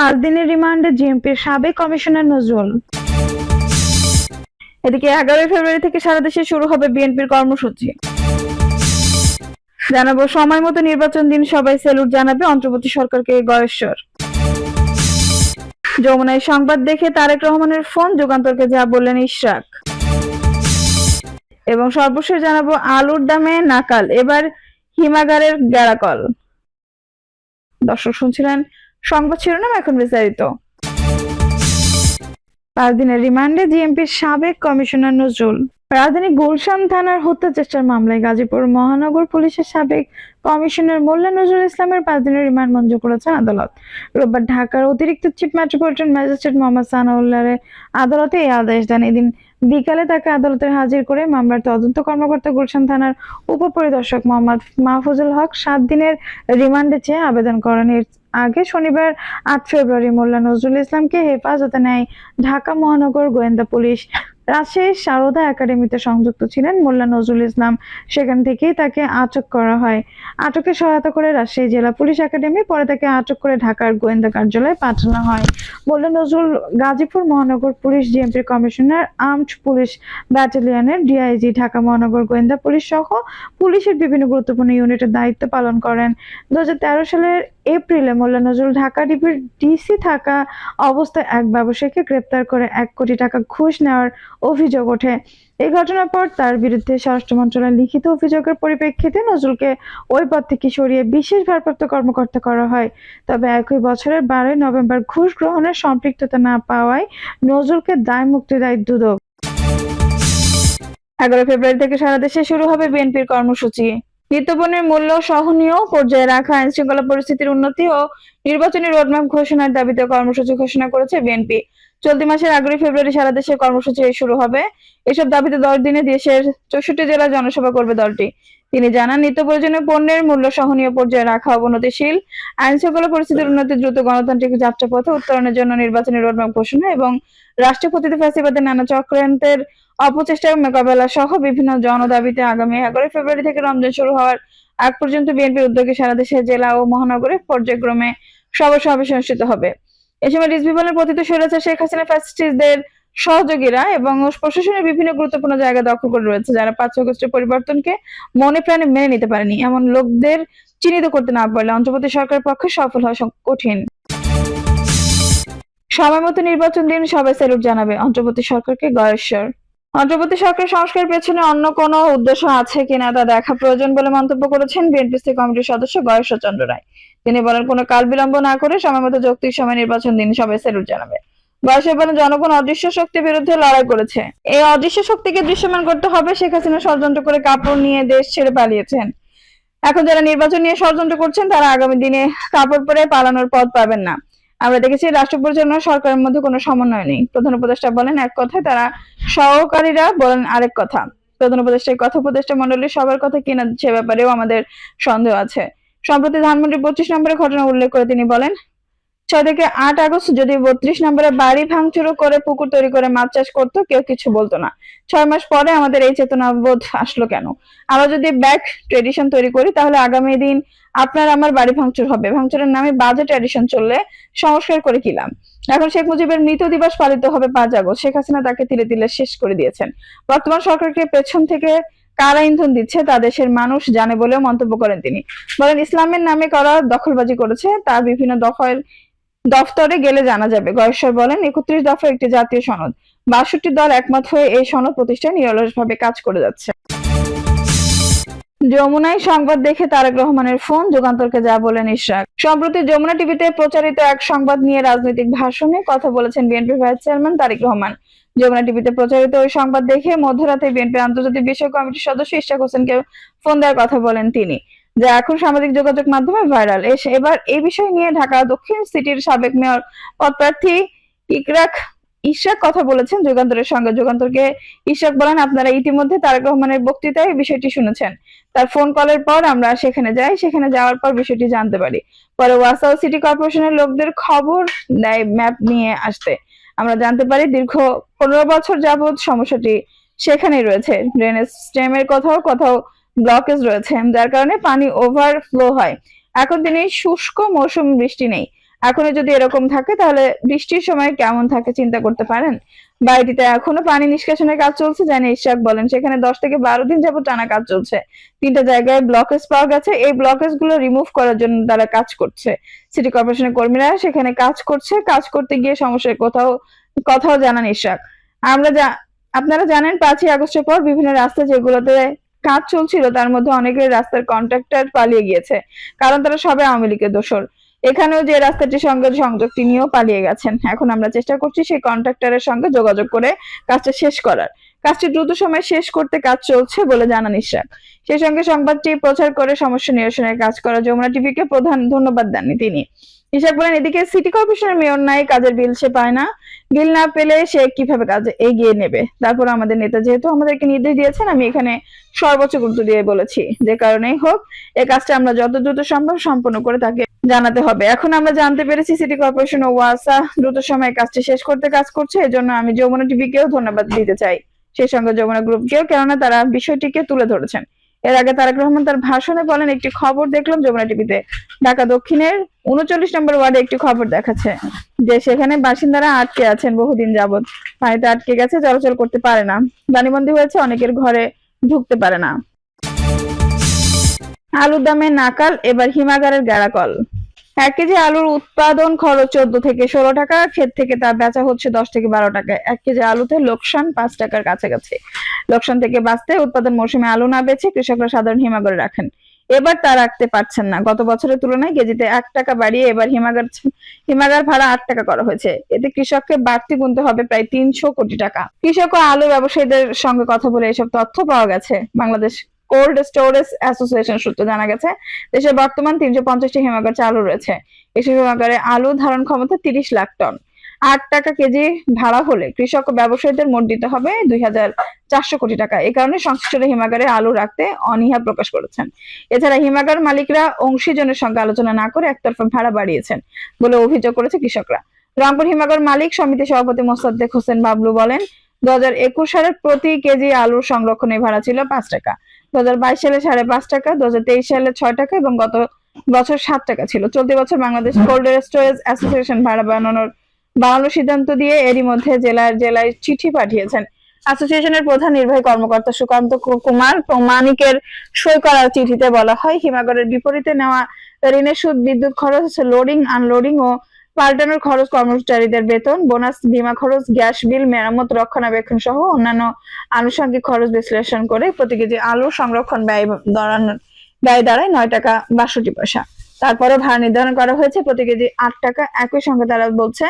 পাঁচ দিনের রিমান্ডে জিএমপির সাবেক কমিশনার নজরুল। এদিকে এগারোই ফেব্রুয়ারি থেকে সারা দেশে শুরু হবে বিএনপির কর্মসূচি। জানাব সময় মতো নির্বাচন দিন, সবাই স্যালুট জানাবে অন্তর্বর্তী সরকারকে গয়েশ্বর। যমুনায় সংবাদ দেখে তারেক রহমানের ফোন, যুগান্তরকে যা বললেন ইশরাক। এবং সর্বশেষ জানাব আলুর দামে নাকাল, এবার হিমাগারের গ্যারাকল দর্শক শুনছিলেন সংবাদ শিরোনাম এখন বিস্তারিত। পাঁচ দিনের রিমান্ডে জিএমপির সাবেক কমিশনার নজরুল। রাজধানী গুলশান থানার হত্যা চেষ্টার মামলায় গাজীপুর মহানগর পুলিশের সাবেক কমিশনার মোল্লা নজরুল ইসলামের পাঁচ দিনের রিমান্ড মঞ্জুর করেছেন আদালত। রোববার ঢাকার অতিরিক্ত চিফ মেট্রোপলিটন ম্যাজিস্ট্রেট মোহাম্মদ সানাউল্লাহের আদালতে এই আদেশ দেন। এদিন বিকালে তাকে আদালতে হাজির করে মামলার তদন্ত কর্মকর্তা গুলশান থানার উপপরিদর্শক মোহাম্মদ মাহফুজুল হক সাত দিনের রিমান্ডে চেয়ে আবেদন করেন। আগে শনিবার আট ফেব্রুয়ারি মোল্লা নজরুল ইসলামকে হেফাজতে নেয় ঢাকা মহানগর গোয়েন্দা পুলিশ। রাজশাহীর সারদা একাডেমিতে সংযুক্ত ছিলেন মোল্লা নজরুল ইসলাম। সেখান থেকেই তাকে আটক করা হয়। আটকে সহায়তা করে রাজশাহী জেলা পুলিশ একাডেমি পরে তাকে আটক করে ঢাকার গোয়েন্দা কার্যালয়ে পাঠানো হয়। মোল্লা নজরুল গাজীপুর মহানগর পুলিশ জিএমপির কমিশনার আর্মড পুলিশ ব্যাটালিয়নের ডিআইজি ঢাকা মহানগর গোয়েন্দা পুলিশ সহ পুলিশের বিভিন্ন গুরুত্বপূর্ণ ইউনিটের দায়িত্ব পালন করেন। দু সালের এপ্রিলে মোল্লা নজরুল ঢাকা ডিবির ডিসি থাকা অবস্থায় এক ব্যবসায়ীকে গ্রেপ্তার করে এক কোটি টাকা ঘুষ নেওয়ার অভিযোগ ওঠে। এই ঘটনার পর তার বিরুদ্ধে স্বরাষ্ট্র মন্ত্রণালয়ের লিখিত অভিযোগের পরিপ্রেক্ষিতে নজরুলকে ওই পদ থেকে সরিয়ে বিশেষ ভারপ্রাপ্ত কর্মকর্তা করা হয়। তবে একই বছরের বারোই নভেম্বর ঘুষ গ্রহণের সম্পৃক্ততা না পাওয়ায় নজরুলকে দায় মুক্তি দেয় দুদক। এগারো ফেব্রুয়ারি থেকে সারা দেশে শুরু হবে বিএনপির কর্মসূচি। নিত্যপণ্যের মূল্য সহনীয় পর্যায়ে রাখা আইন শৃঙ্খলা পরিস্থিতির উন্নতি ও নির্বাচনী রোডম্যাপ ঘোষণার দাবিতে কর্মসূচি ঘোষণা করেছে বিএনপি। চলতি মাসের এগারোই ফেব্রুয়ারি সারা দেশে কর্মসূচি শুরু হবে। এসব দাবিতে দশ দিনে দেশের চৌষট্টি জেলায় জনসভা করবে দলটি। তিনি জানান, নিত্য প্রয়োজনীয় পণ্যের মূল্য সহনীয় পর্যায়ে রাখা অবনতিশীল আইন শৃঙ্খলা পরিস্থিতির উন্নতি দ্রুত গণতান্ত্রিক যাত্রাপথে উত্তরণের জন্য নির্বাচনী রোডম্যাপ ঘোষণা এবং রাষ্ট্রপতিতে ফ্যাসিবাদের নানা চক্রান্তের অপচেষ্টা মোকাবেলা সহ বিভিন্ন জনদাবিতে আগামী এগারোই ফেব্রুয়ারি থেকে রমজান শুরু হওয়ার আগ পর্যন্ত বিএনপির উদ্যোগে সারা দেশে, জেলা ও মহানগরে পর্যায়ক্রমে সভা সমাবেশ অনুষ্ঠিত হবে। এ সময় রিজভি বলেন, পতিত স্বৈরাচার শেখ হাসিনা ফ্যাসিস্টদের সহযোগীরা এবং প্রশাসনের বিভিন্ন গুরুত্বপূর্ণ জায়গা দখল করে রয়েছে, যারা পাঁচ আগস্টের পরিবর্তনকে মনে প্রাণে মেনে নিতে পারেনি। এমন লোকদের চিহ্নিত করতে না পারলে অন্তর্বর্তী সরকারের পক্ষে সফল হওয়া কঠিন। সময় মতো নির্বাচন দিন সবাই স্যালুট জানাবে। অন্তর্বর্তী সরকারকে গয়েশ্বর। অন্তর্বর্তী সরকার সংস্কার পেছনে অন্য কোনো উদ্দেশ্য আছে কিনা তা দেখা প্রয়োজন বলে মন্তব্য করেছেন বিএনপিসি কমিটির সদস্য গয়েশ্বর চন্দ্র রায়। তিনি বলেন, কোনো কাল বিলম্ব না করে সময় মতো যৌক্তিক সময় নির্বাচন দিন সবাই স্যালুট জানাবে। গয়েশ্বর বলেন, জনগণ অদৃশ্য শক্তির বিরুদ্ধে লড়াই করেছে। এই অদৃশ্য শক্তিকে দৃশ্যমান করতে হবে, শেখ হাসিনা ষড়যন্ত্র করে কাপড় নিয়ে দেশ ছেড়ে পালিয়েছেন। এখন যারা নির্বাচন নিয়ে ষড়যন্ত্র করছেন, তারা আগামী দিনে কাপড় পরে পালানোর পথ পাবেন না। আমরা দেখেছি রাষ্ট্র পরিচালনা সরকারের মধ্যে কোনো সমন্বয় নেই। প্রধান উপদেষ্টা বলেন এক কথায়, তারা সহকারীরা বলেন আরেক কথা। প্রধান উপদেষ্টা, কথা উপদেষ্টা মন্ডলীর সবার কথা কিনা সে ব্যাপারেও আমাদের সন্দেহ আছে। সম্প্রতি ধানমন্ডি পঁচিশ নম্বরের ঘটনা উল্লেখ করে তিনি বলেন ছয় থেকে আট আগস্ট যদি বত্রিশ নম্বরে বাড়ি ভাঙচুর করে, পুকুর তৈরি করে মাছ চাষ করতো, কেউ কিছু বলতো না। ছয় মাস পরে আমাদের এই চেতনাবোধ আসলো কেন? আমরা যদি ব্যাক ট্রেডিশন তৈরি করি, তাহলে আগামী দিন আপনার আমার বাড়ি ভাঙচুর হবে। ভাঙচুরের নামে বাজে ট্র্যাডিশন চললে সংস্কার করে কি লাভ? এখন শেখ মুজিবের মৃত দিবস পালিত হবে পাঁচ আগস্ট। শেখ হাসিনা তাকে তিলে তিলে শেষ করে দিয়েছেন। বর্তমান সরকারকে পেছন থেকে কারা ইন্ধন দিচ্ছে, তা দেশের মানুষ জানে বলেও মন্তব্য করেন তিনি। বলেন, ইসলামের নামে করা দখলবাজি করেছে তার বিভিন্ন দফায় দফতরে গেলে জানা যাবে। গয়েশ্বর বলেন, একত্রিশ দফা একটি জাতীয় সনদ। বাষট্টি দল একমত হয়ে এই সনদ প্রতিষ্ঠায় নিরলসভাবে কাজ করে যাচ্ছে। যমুনায় সংবাদ দেখে তারেক রহমানের ফোন, যুগান্তরকে যা বলেন ইশরাক। সম্প্রতি যমুনা টিভিতে প্রচারিত এক সংবাদ নিয়ে রাজনৈতিক ভাষণে কথা বলেছেন BNP vice chairman Tarek Rahman. Jamuna টিভিতে প্রচারিত ওই সংবাদ দেখে মধ্যরাতে বিএনপি আন্তর্জাতিক বিষয় কমিটির সদস্য ইশরাক হোসেনকে ফোন দেওয়ার কথা বলেন তিনি। যা এখন সামাজিক যোগাযোগ মাধ্যমে ভাইরাল। এবার এই বিষয় নিয়ে ঢাকা দক্ষিণ সিটির সাবেক মেয়র পদপ্রার্থী ইকরাক ইশরাক কথা বলেছেন যুগান্তরের সঙ্গে। যুগান্তরকে ইশরাক বলেন, আপনারা ইতিমধ্যে তারেক রহমানের বক্তৃতায় বিষয়টি শুনেছেন। তার ফোন কলের পর আমরা সেখানে যাই, সেখানে যাওয়ার পর বিষয়টি জানতে পারি। পরে ওয়াসাও সিটি কর্পোরেশনের লোকদের খবর দেয় ম্যাপ নিয়ে আসতে। আমরা জানতে পারি দীর্ঘ পনেরো বছর যাবৎ সমস্যাটি সেখানেই রয়েছে। ড্রেনেজ স্টেমের কোথাও কোথাও ব্লকেজ রয়েছে, যার কারণে পানি ওভারফ্লো হয়। এখন তিনি শুষ্ক মৌসুম বৃষ্টি নেই। এখনও যদি এরকম থাকে, তাহলে বৃষ্টির সময় কেমন থাকে চিন্তা করতে পারেন? বাড়িটিতে এখনও পানি নিষ্কাশনের কাজ চলছে জানি ইশাক বলেন। সেখানে দশ থেকে বারো দিন যাবত টানা কাজ চলছে। তিনটা জায়গায় ব্লকেজ পাওয়া গেছে। এই ব্লকেজগুলো রিমুভ করার জন্য তারা কাজ করছে। সিটি কর্পোরেশনের কর্মীরা সেখানে কাজ করছে। কাজ করতে গিয়ে সমস্যার কোথাও, কথাও জানান ইশাক আমরা যা আপনারা জানেন, পাঁচই আগস্টের পর বিভিন্ন রাস্তা যেগুলোতে কাজ চলছিল, তার মধ্যে অনেকের রাস্তার কন্ট্রাক্টর পালিয়ে গিয়েছে, কারণ তারা সবাই আওয়ামী লীগের দোষর। এখানেও যে রাস্তাটির সঙ্গে সংযোগ, তিনিও পালিয়ে গেছেন। এখন আমরা চেষ্টা করছি সেই কন্ট্রাক্টরের সঙ্গে যোগাযোগ করে কাজটা শেষ করার। কাজটি দ্রুত সময় শেষ করতে কাজ চলছে বলে জানান ইশরাক। সেই সঙ্গে সংবাদটি প্রচার করে সমস্যা নিরসনের কাজ করা যমুনা টিভিকে প্রধান ধন্যবাদ দেননি তিনি। ইশাক বলেন, এদিকে সিটি কর্পোরেশনের মেয়র নাই, কাজের বিল সে পায় না। বিল না পেলে সে কীভাবে কাজ এগিয়ে নেবে? তারপর আমাদের নেতা যেহেতু আমাদেরকে নির্দেশ দিয়েছেন, আমি এখানে সর্বোচ্চ গুরুত্ব দিয়ে বলেছি, যে কারণেই হোক এই কাজটা আমরা যত দ্রুত সম্ভব সম্পন্ন করে তাকে জানাতে হবে। এখন আমরা জানতে পেরেছি সিটি কর্পোরেশন ও ওয়াসা দ্রুত সময়ে কাজটি শেষ করতে কাজ করছে, এজন্য আমি যমুনা টিভিকেও ধন্যবাদ দিতে চাই। সেই সঙ্গে যমুনা গ্রুপকেও কেননা তারা বিষয়টিকে তুলে ধরেছেন। এর আগে তারেক রহমান তার ভাষণে বলেন, একটি খবর দেখলাম যমুনা টিভিতে ঢাকা দক্ষিণের উনচল্লিশ নম্বর ওয়ার্ডে একটি খবর দেখাচ্ছে, যে সেখানে বাসিন্দারা আটকে আছেন বহুদিন যাবৎ। পানিতে আটকে গেছে, চলাচল করতে পারে না। দানিবন্দি হয়েছে, অনেকের ঘরে ঢুকতে পারে না। আলুর দামে নাকাল, এবার হিমাগারের গ্যারাকল এক কেজি আলুর উৎপাদন খরচ চোদ্দ থেকে ষোলো টাকা, ক্ষেত থেকে তা বেচা হচ্ছে দশ থেকে বারো টাকায় এক কেজি আলুতে লোকসান পাঁচ টাকার কাছাকাছি। লোকসান থেকে বাঁচতে উৎপাদন মৌসুমে আলু না বেচে কৃষকরা সাধারণ হিমাগারে রাখেন। এবার তা রাখতে পারছেন না। গত বছরের তুলনায় কেজিতে এক টাকা বাড়িয়ে এবার হিমাগার হিমাগার ভাড়া আট টাকা করা হয়েছে। এতে কৃষককে বাড়তি গুনতে হবে প্রায় তিনশো কোটি টাকা। কৃষক ও আলু ব্যবসায়ীদের সঙ্গে কথা বলে এসব তথ্য পাওয়া গেছে। বাংলাদেশ কোল্ড স্টোরেজ অ্যাসোসিয়েশন সূত্রে জানা গেছে দেশে বর্তমান তিনশো পঞ্চাশটি হিমাগার চালু রয়েছে। এসব হিমাগারে আলু ধারণ ক্ষমতা তিরিশ লাখ টন। আট টাকা কেজি ভাড়া হলে কৃষক ও ব্যবসায়ীদের মোট দিতে হবে দুই হাজার চারশো কোটি টাকা। এই কারণে সংশ্লিষ্ট হিমাগারে আলু রাখতে অনীহা প্রকাশ করেছেন। এছাড়া হিমাগার মালিকরা অংশীজনের সঙ্গে আলোচনা না করে একতরফা ভাড়া বাড়িয়েছেন বলে অভিযোগ করেছে কৃষকরা। রংপুর হিমাগার মালিক সমিতি সভাপতি মোসাদ্দেক হোসেন বাবলু বলেন, দু হাজার একুশ সালে প্রতি কেজি আলুর সংরক্ষণের ভাড়া ছিল পাঁচ টাকা। দু হাজার বাইশ সালে সাড়ে পাঁচ টাকা দু হাজার তেইশ সালে ছয় টাকা এবং গত বছর সাত টাকা ছিল। চলতি বছর বাংলাদেশ কোল্ড স্টোরেজ অ্যাসোসিয়েশন ভাড়া বাড়ানোর বাড়ানোর সিদ্ধান্ত দিয়ে এরই মধ্যে জেলার জেলায় চিঠি পাঠিয়েছেন। অ্যাসোসিয়েশনের প্রধান নির্বাহী কর্মকর্তা সুকান্ত কুমার প্রমাণিকের সই করা চিঠিতে বলা হয় হিমাগরের বিপরীতে নেওয়া ঋণের সুদ বিদ্যুৎ খরচ লোডিং আনলোডিং ও পাল্টানোর খরচ কর্মচারীদের বেতন, বোনাস, বিমা খরচ, গ্যাস বিল, মেরামত, রক্ষণাবেক্ষণ সহ অন্যান্য আনুষঙ্গিক খরচ বিশ্লেষণ করে প্রতি কেজি আলু সংরক্ষণ ব্যয় দাঁড়ানো ব্যয় দাঁড়ায় নয় টাকা বাষট্টি পয়সা। তারপরে ভাড়া নির্ধারণ করা হয়েছে, প্রতি কেজি আট টাকা একই সঙ্গে তারা বলছে,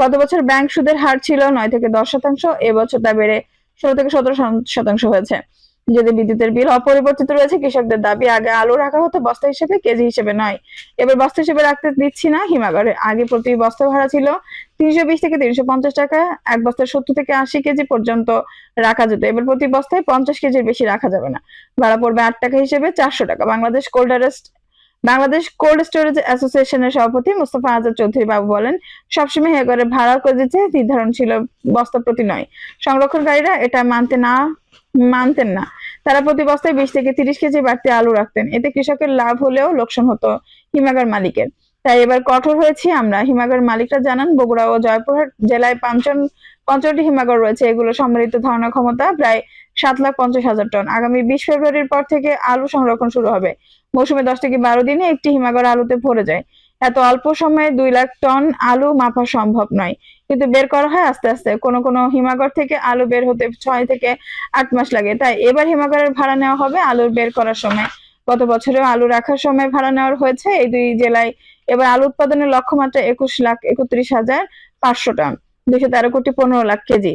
গত বছর ব্যাংক সুদের হার ছিল নয় থেকে দশ শতাংশ, এবছর তা বেড়ে ষোলো থেকে সতেরো শতাংশ হয়েছে। যদি বিদ্যুতের বিল অপরিবর্তিত রয়েছে, কৃষকদের দাবি আগে আলু রাখা হতো বস্তা হিসেবে, কেজি হিসেবে নয়। এবার বস্তা হিসেবে রাখতে দিচ্ছি না হিমাগারে। আগে প্রতি বস্তা ভাড়া ছিল তিনশো বিশ থেকে তিনশো পঞ্চাশ টাকা, এক বস্তায় সত্তর থেকে আশি কেজি পর্যন্ত রাখা যেত। এবার প্রতি বস্তায় পঞ্চাশ কেজির বেশি রাখা যাবে না। ভাড়া পড়বে আট টাকা হিসেবে চারশো টাকা। Bangladesh cold arrest Bangladesh cold storage অ্যাসোসিয়েশনের সভাপতি মোস্তফা আজাদ চৌধুরী বাবু বলেন, সবসময় হেগারে ভাড়া করে দিতে নির্ধারণ ছিল বস্তা প্রতি নয়। সংরক্ষণকারীরা এটা মানতে না, মানতেন না। তারা প্রতি বস্তায় বিশ থেকে তিরিশ কেজি বাড়তি আলু রাখতেন। এতে কৃষকের লাভ হলেও লোকসান হতো হিমাগার মালিকের। তাই এবার কঠোর হয়েছি আমরা। হিমাগার মালিকরা জানান, বগুড়া ও জয়পুরহাট জেলায় পাঁচজন পঞ্চাশটি হিমাগার রয়েছে। এগুলো সম্মিলিত ধারণা ক্ষমতা প্রায় সাত লাখ পঞ্চাশ হাজার টন। আগামী বিশ ফেব্রুয়ারির পর থেকে আলু সংরক্ষণ শুরু হবে। মৌসুমে দশ থেকে বারো দিনে একটি হিমাগার আলুতে ভরে যায়। এত অল্প সময়ে দুই লাখ টন আলু মাপা সম্ভব নয়। কিন্তু বের করা হয় আস্তে আস্তে। কোনো কোনো হিমাগার থেকে আলু বের হতে ছয় থেকে আট মাস লাগে। তাই এবার হিমাগারের ভাড়া নেওয়া হবে আলুর বের করার সময়। গত বছরেও আলু রাখার সময় ভাড়া নেওয়ার হয়েছে এই দুই জেলায়। এবার আলু উৎপাদনের লক্ষ্যমাত্রা একুশ লাখ একত্রিশ হাজার পাঁচশো টন। দুইশো তেরো কোটি পনেরো লাখ কেজি।